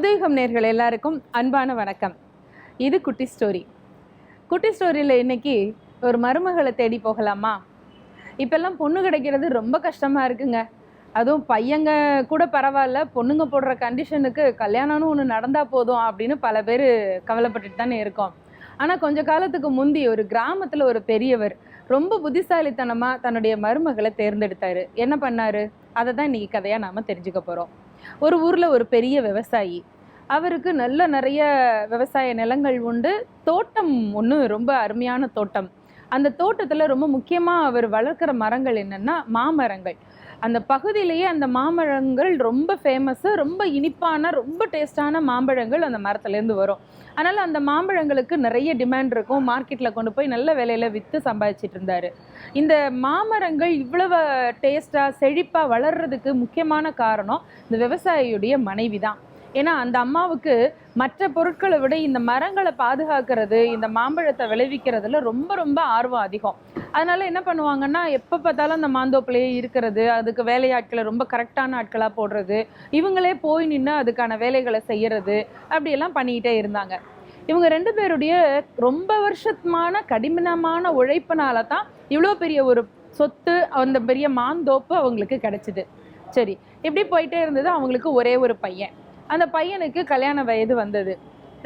புதுயுகம் நேர்கள் எல்லாருக்கும் அன்பான வணக்கம். இது குட்டி ஸ்டோரி. குட்டி ஸ்டோரியில் இன்னைக்கு ஒரு மருமகளை தேடி போகலாமா? இப்பெல்லாம் பொண்ணு கிடைக்கிறது ரொம்ப கஷ்டமாக இருக்குங்க. அதுவும் பையங்க கூட பரவாயில்ல பொண்ணுங்க போடுற கண்டிஷனுக்கு கல்யாணம்னு ஒன்று நடந்தால் போதும் அப்படின்னு பல பேர் கவலைப்பட்டுட்டு தானே இருக்கோம். ஆனால் கொஞ்ச காலத்துக்கு முந்தி ஒரு கிராமத்தில் ஒரு பெரியவர் ரொம்ப புத்திசாலித்தனமாக தன்னுடைய மருமகளை தேர்ந்தெடுத்தாரு. என்ன பண்ணாரு? அதை தான் இன்னைக்கு கதையாக நாம் தெரிஞ்சுக்க போகிறோம் ஒரு ஊரில் ஒரு பெரிய விவசாயி. அவருக்கு நல்ல நிறைய விவசாய நிலங்கள் உண்டு. தோட்டம் ஒன்று ரொம்ப அருமையான தோட்டம். அந்த தோட்டத்தில் ரொம்ப முக்கியமாக அவர் வளர்க்குற மரங்கள் என்னென்னா மாமரங்கள். அந்த பகுதியிலேயே அந்த மாம்பழங்கள் ரொம்ப ஃபேமஸ்ஸு ரொம்ப இனிப்பான ரொம்ப டேஸ்டான மாம்பழங்கள் அந்த மரத்துலேருந்து வரும். அதனால் அந்த மாம்பழங்களுக்கு நிறைய டிமாண்ட் இருக்கும். மார்க்கெட்டில் கொண்டு போய் நல்ல விலையில் விற்று சம்பாதிச்சிட்டு இருந்தார். இந்த மாமரங்கள் இவ்வளவு டேஸ்ட்டாக செழிப்பாக வளர்றதுக்கு முக்கியமான காரணம் இந்த விவசாயியுடைய மனைவி தான் ஏன்னா அந்த அம்மாவுக்கு மற்ற பொருட்களை விட இந்த மரங்களை பாதுகாக்கிறது இந்த மாம்பழத்தை விளைவிக்கிறதுல ரொம்ப ரொம்ப ஆர்வம் அதிகம். அதனால என்ன பண்ணுவாங்கன்னா எப்போ பார்த்தாலும் அந்த மாந்தோப்பிலேயே இருக்கிறது அதுக்கு வேலையாட்களை ரொம்ப கரெக்டான ஆட்களாக போடுறது இவங்களே போய் நின்று அதுக்கான வேலைகளை செய்யறது அப்படியெல்லாம் பண்ணிக்கிட்டே இருந்தாங்க. இவங்க ரெண்டு பேருடைய ரொம்ப வருஷமான கடினமான உழைப்பினால தான் இவ்வளோ பெரிய ஒரு சொத்து அந்த பெரிய மாந்தோப்பு அவங்களுக்கு கிடைச்சிது. சரி இப்படி போயிட்டே இருந்தது அவங்களுக்கு ஒரே ஒரு பையன். அந்த பையனுக்கு கல்யாண வயது வந்தது.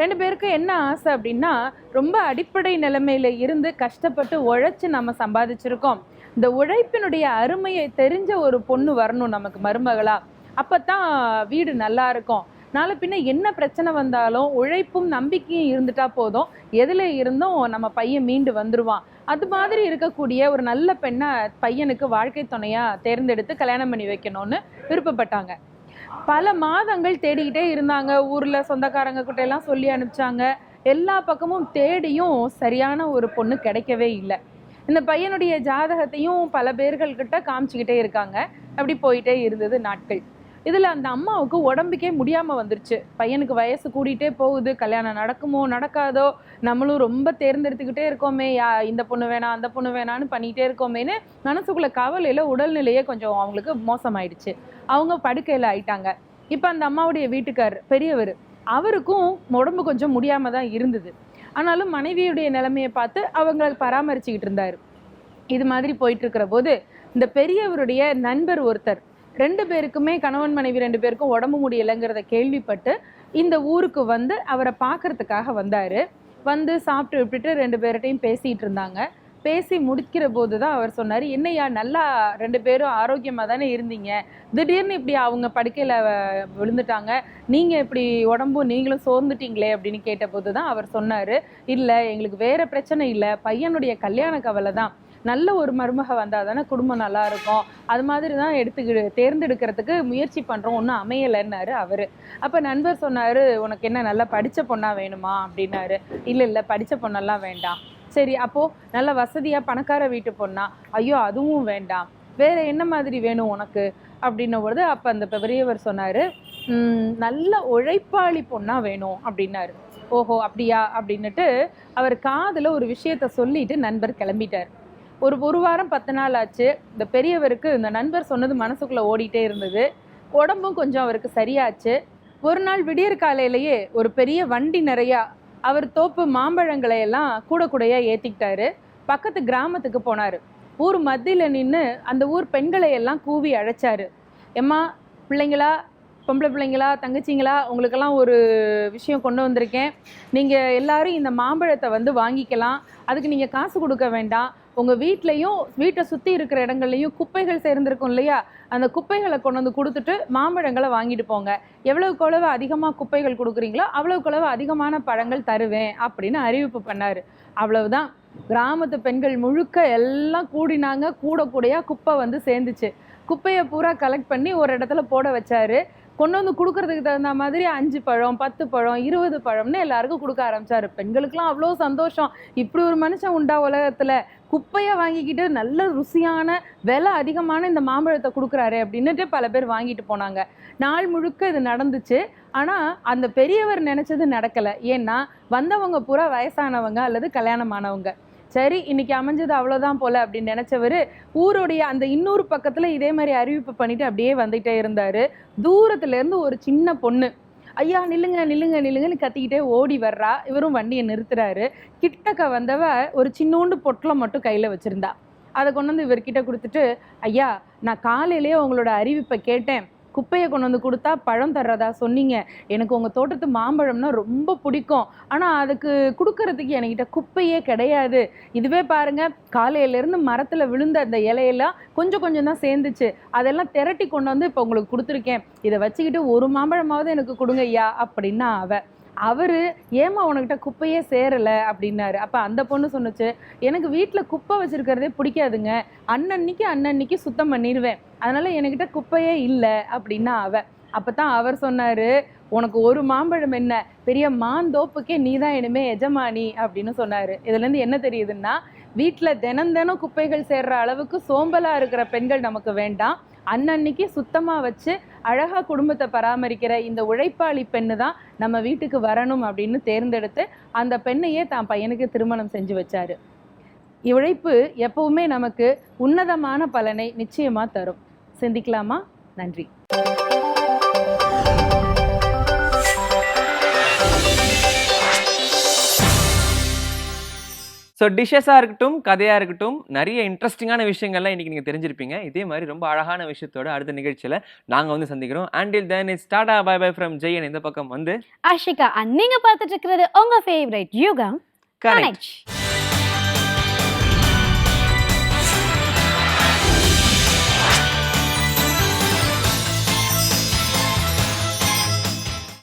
ரெண்டு பேருக்கு என்ன ஆசை அப்படின்னா ரொம்ப அடிப்படை நிலைமையில இருந்து கஷ்டப்பட்டு உழைச்சி நம்ம சம்பாதிச்சிருக்கோம். இந்த உழைப்பினுடைய அருமையை தெரிஞ்ச ஒரு பொண்ணு வரணும் நமக்கு மருமகளா. அப்பத்தான் வீடு நல்லா இருக்கும். நாளை பின்ன என்ன பிரச்சனை வந்தாலும் உழைப்பும் நம்பிக்கையும் இருந்துட்டா போதும். எதுல இருந்தும் நம்ம பையன் மீண்டு வந்துருவான். அது மாதிரி இருக்கக்கூடிய ஒரு நல்ல பெண்ணை பையனுக்கு வாழ்க்கை துணையா தேர்ந்தெடுத்து கல்யாணம் பண்ணி வைக்கணும்னு விருப்பப்பட்டாங்க. பல மாதங்கள் தேடிக்கிட்டே இருந்தாங்க. ஊர்ல சொந்தக்காரங்க கிட்ட எல்லாம் சொல்லி அனுப்பிச்சாங்க. எல்லா பக்கமும் தேடியும் சரியான ஒரு பொண்ணு கிடைக்கவே இல்லை. இந்த பையனுடைய ஜாதகத்தையும் பல பேர்கள்கிட்ட காமிச்சிக்கிட்டே காமிச்சுக்கிட்டே இருக்காங்க. அப்படி போயிட்டே இருந்தது நாட்கள். இதில் அந்த அம்மாவுக்கு உடம்புக்கே முடியாமல் வந்துருச்சு. பையனுக்கு வயசு கூடிட்டே போகுது. கல்யாணம் நடக்குமோ நடக்காதோ நம்மளும் ரொம்ப தேர்ந்தெடுத்துக்கிட்டே இருக்கோமே. யா இந்த பொண்ணு வேணாம் அந்த பொண்ணு வேணான்னு பண்ணிகிட்டே இருக்கோமேன்னு மனசுக்குள்ள கவலையில் உடல்நிலையே கொஞ்சம் அவங்களுக்கு மோசமாயிடுச்சு. அவங்க படுக்கையில் ஆயிட்டாங்க. இப்போ அந்த அம்மாவுடைய வீட்டுக்கார் பெரியவர் அவருக்கும் உடம்பு கொஞ்சம் முடியாமல் தான் இருந்தது. ஆனாலும் மனைவியுடைய நிலைமையை பார்த்து அவங்கள பராமரிச்சுக்கிட்டு இருந்தார். இது மாதிரி போயிட்டு இருக்கிற போது இந்த பெரியவருடைய நண்பர் ஒருத்தர் ரெண்டு பேருக்குமே கணவன் மனைவி ரெண்டு பேருக்கும் உடம்பு முடியலைங்கிறத கேள்விப்பட்டு இந்த ஊருக்கு வந்து அவரை பார்க்கறதுக்காக வந்தார். வந்து சாப்பிட்டு விட்டுட்டு ரெண்டு பேர்கிட்டையும் பேசிகிட்டு இருந்தாங்க. பேசி முடிக்கிற போது தான் அவர் சொன்னார் என்னையா நல்லா ரெண்டு பேரும் ஆரோக்கியமாக தானே இருந்தீங்க? திடீர்னு இப்படி அவங்க படுக்கையில் விழுந்துட்டாங்க. நீங்கள் இப்படி உடம்பும் நீங்களும் சோர்ந்துட்டீங்களே அப்படின்னு கேட்டபோது தான் அவர் சொன்னார். இல்லை எங்களுக்கு வேறு பிரச்சனை இல்லை. பையனுடைய கல்யாண கவலை தான் நல்ல ஒரு மருமக வந்தால் தானே குடும்பம் நல்லா இருக்கும். அது மாதிரி தான் எடுத்துக்கிட்டு தேர்ந்தெடுக்கிறதுக்கு முயற்சி பண்ணுறோம் ஒன்றும் அமையலைன்னாரு அவர். அப்போ நண்பர் சொன்னார் உனக்கு என்ன நல்லா படித்த பொண்ணாக வேணுமா? அப்படின்னாரு. இல்லை இல்லை படித்த பொண்ணெல்லாம் வேண்டாம். சரி அப்போது நல்ல வசதியாக பணக்கார வீட்டு பொண்ணா? ஐயோ அதுவும் வேண்டாம். வேறு என்ன மாதிரி வேணும் உனக்கு? அப்படின்னும் பொழுது அப்போ அந்த பெரியவர் சொன்னார் நல்ல உழைப்பாளி பொண்ணாக வேணும். அப்படின்னாரு. ஓஹோ அப்படியா? அப்படின்னுட்டு அவர் காதில் ஒரு விஷயத்த சொல்லிட்டு நண்பர் கிளம்பிட்டார். ஒரு ஒரு வாரம் பத்து நாள் ஆச்சு. இந்த பெரியவருக்கு இந்த நண்பர் சொன்னது மனசுக்குள்ளே ஓடிட்டே இருந்தது. உடம்பும் கொஞ்சம் அவருக்கு சரியாச்சு. ஒரு நாள் விடியற் காலையிலேயே ஒரு பெரிய வண்டி நிறையா அவர் தோப்பு மாம்பழங்களை எல்லாம் கூட கூடையா ஏற்றிக்கிட்டாரு பக்கத்து கிராமத்துக்கு போனார். ஊர் மத்தியில் நின்று அந்த ஊர் பெண்களை எல்லாம் கூவி அழைச்சாரு. எம்மா பிள்ளைங்களா பொம்பளை பிள்ளைங்களா தங்கச்சிங்களா உங்களுக்கெல்லாம் ஒரு விஷயம் கொண்டு வந்திருக்கேன். நீங்கள் எல்லாரும் இந்த மாம்பழத்தை வந்து வாங்கிக்கலாம். அதுக்கு நீங்கள் காசு கொடுக்க வேண்டாம். உங்கள் வீட்லேயும் வீட்டை சுற்றி இருக்கிற இடங்கள்லையும் குப்பைகள் சேர்ந்துருக்கும் இல்லையா? அந்த குப்பைகளை கொண்டு வந்து கொடுத்துட்டு மாம்பழங்களை வாங்கிட்டு போங்க. எவ்வளவுக்கு எவ்வளவு அதிகமாக குப்பைகள் கொடுக்குறீங்களோ அவ்வளவுக்கு எவ்வளவு அதிகமான பழங்கள் தருவேன் அப்படின்னு அறிவிப்பு பண்ணார். அவ்வளவுதான். கிராமத்து பெண்கள் முழுக்க எல்லாம் கூடினாங்க கூட கூடையாக குப்பை வந்து சேர்ந்துச்சு. குப்பையை பூரா கலெக்ட் பண்ணி ஒரு இடத்துல போட வச்சாரு. கொண்டு வந்து கொடுக்கறதுக்கு தகுந்த மாதிரி அஞ்சு பழம் பத்து பழம் இருபது பழம்னு எல்லாருக்கும் கொடுக்க ஆரம்பிச்சாரு. பெண்களுக்கெல்லாம் அவ்வளோ சந்தோஷம். இப்படி ஒரு மனுஷன் உண்டா உலகத்தில்? குப்பையை வாங்கிக்கிட்டு நல்ல ருசியான விலை அதிகமான இந்த மாம்பழத்தை கொடுக்குறாரு அப்படின்னுட்டு பல பேர் வாங்கிட்டு போனாங்க. நாள் முழுக்க இது நடந்துச்சு. ஆனால் அந்த பெரியவர் நினச்சது நடக்கல. ஏன்னா வந்தவங்க பூரா வயசானவங்க அல்லது கல்யாணமானவங்க. சரி இன்னைக்கு அமைஞ்சது அவ்வளோதான் போல அப்படின்னு நினச்சவர் ஊருடைய அந்த இன்னொரு பக்கத்தில் இதே மாதிரி அறிவிப்பு பண்ணிட்டு அப்படியே வந்துட்டே இருந்தார். தூரத்துலேருந்து ஒரு சின்ன பொண்ணு. ஐயா நில்லுங்க நில்லுங்க நில்லுங்கன்னு கத்திக்கிட்டே ஓடி வர்றா. இவரும் வண்டியை நிறுத்துறாரு. கிட்டக்க வந்தவ ஒரு சின்னோண்டு பொட்டலம் மட்டும் கையில் வச்சுருந்தா. அதை கொண்டு வந்து இவர்கிட்ட கொடுத்துட்டு ஐயா நான் காலையிலேயே உங்களோட அறிவிப்பை கேட்டேன். குப்பையை கொண்டு வந்து கொடுத்தா பழம் தர்றதா சொன்னீங்க. எனக்கு உங்கள் தோட்டத்து மாம்பழம்னா ரொம்ப பிடிக்கும். ஆனால் அதுக்கு கொடுக்கறதுக்கு என்கிட்ட குப்பையே கிடையாது. இதுவே பாருங்க காலையிலேருந்து மரத்தில் விழுந்த அந்த இலையெல்லாம் கொஞ்சம் கொஞ்சம் தான் சேர்ந்துச்சு. அதெல்லாம் திரட்டி கொண்டு வந்து இப்போ உங்களுக்கு கொடுத்துருக்கேன். இதை வச்சுக்கிட்டு ஒரு மாம்பழமாவது எனக்கு கொடுங்க ஐயா அப்படின்னா அவ. அவர் ஏமா உனக்கிட்ட குப்பையே சேரலை? அப்படின்னாரு. அப்போ அந்த பொண்ணு சொன்னுச்சு எனக்கு வீட்டில் குப்பை வச்சுருக்கிறதே பிடிக்காதுங்க. அன்னன்னைக்கு அன்னன்னைக்கு சுத்தம் பண்ணிடுவேன் அதனால் என்கிட்ட குப்பையே இல்லை. அப்படின்னா அவ. அப்பதான் அவர் சொன்னார் உனக்கு ஒரு மாம்பழம் என்ன? பெரிய மாந்தோப்புக்கே நீ தான் இனிமே எஜமானி. அப்படின்னு சொன்னார். இதுலேருந்து என்ன தெரியுதுன்னா வீட்டில் தினம் தினம் குப்பைகள் சேர்ற அளவுக்கு சோம்பலாக இருக்கிற பெண்கள் நமக்கு வேண்டாம். அன்னன்னைக்கு சுத்தமா வச்சு அழகா குடும்பத்தை பராமரிக்கிற இந்த உழைப்பாளி பெண்ணு தான் நம்ம வீட்டுக்கு வரணும் அப்படின்னு தேர்ந்தெடுத்து அந்த பெண்ணையே தான் பையனுக்கு திருமணம் செஞ்சு வச்சாரு. உழைப்பு எப்பவுமே நமக்கு உன்னதமான பலனை நிச்சயமா தரும். சிந்திக்கலாமா? நன்றி. ஸோ டிஷ்ஷஸாக இருக்கட்டும் கதையாக இருக்கட்டும் நிறைய இன்ட்ரெஸ்டிங்கான விஷயங்கள்லாம் இன்றைக்கி நீங்கள் தெரிஞ்சிருப்பீங்க. இதே மாதிரி ரொம்ப அழகான விஷயத்தோட அடுத்த நிகழ்ச்சியில் நாங்கள் வந்து சந்திக்கிறோம். Until then it's tata bye bye from Jayan இந்த பக்கம் வந்து ஆஷிகா நீங்க பார்த்துட்டு இருக்கிறது உங்க ஃபேவரட் யூகம் கனெக்ட்